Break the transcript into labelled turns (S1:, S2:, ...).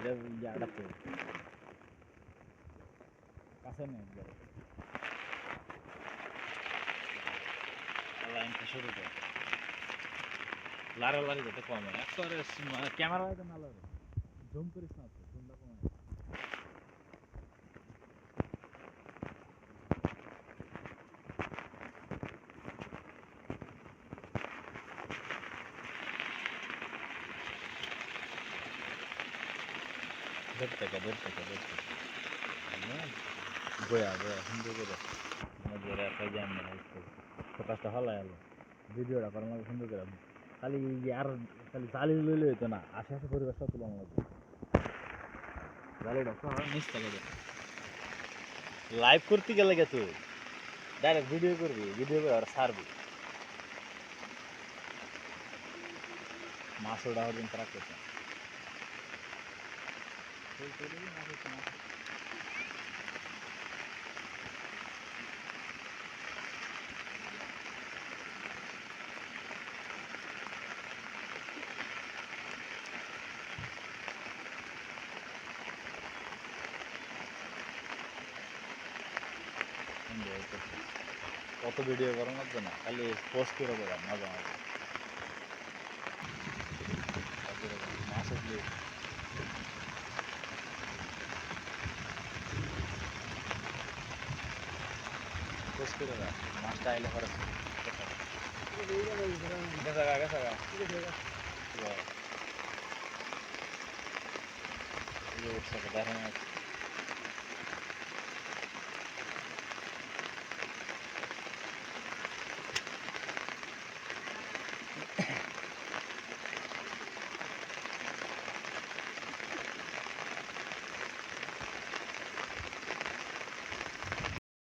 S1: এটা জায়গাটা তো কাছে নেই লাইনটা শুরু করে। লারা লারি যাতে কমে। একবারে ক্যামেরা না লাগে জুম করিস না জুমটা কমে দূর থেকে দূর থেকে দূর থেকে। বয়া বয়া সুন্দর করে। নজরে একটা জ্যাম ফোকাসটা হলাই আলো। ভিডিওটা করার লাগে সুন্দর করে খালি আর, খালি জালি লইলে হইতো না আশেপাশে পরিবেশটা তুলনা লাগবে জালিটা নিচ থেকে লাইভ করতে গেলে গে তুই। ডাইরেক্ট ভিডিও করবি ভিডিও করে আর ছাড়বি। মাছ ওটা হদিন তারা করছে। কত ভিডিও করা লাগবে না খালি পোস্ট করে পোস্ট করে দেয় মাছটা আইলে পরে গেছে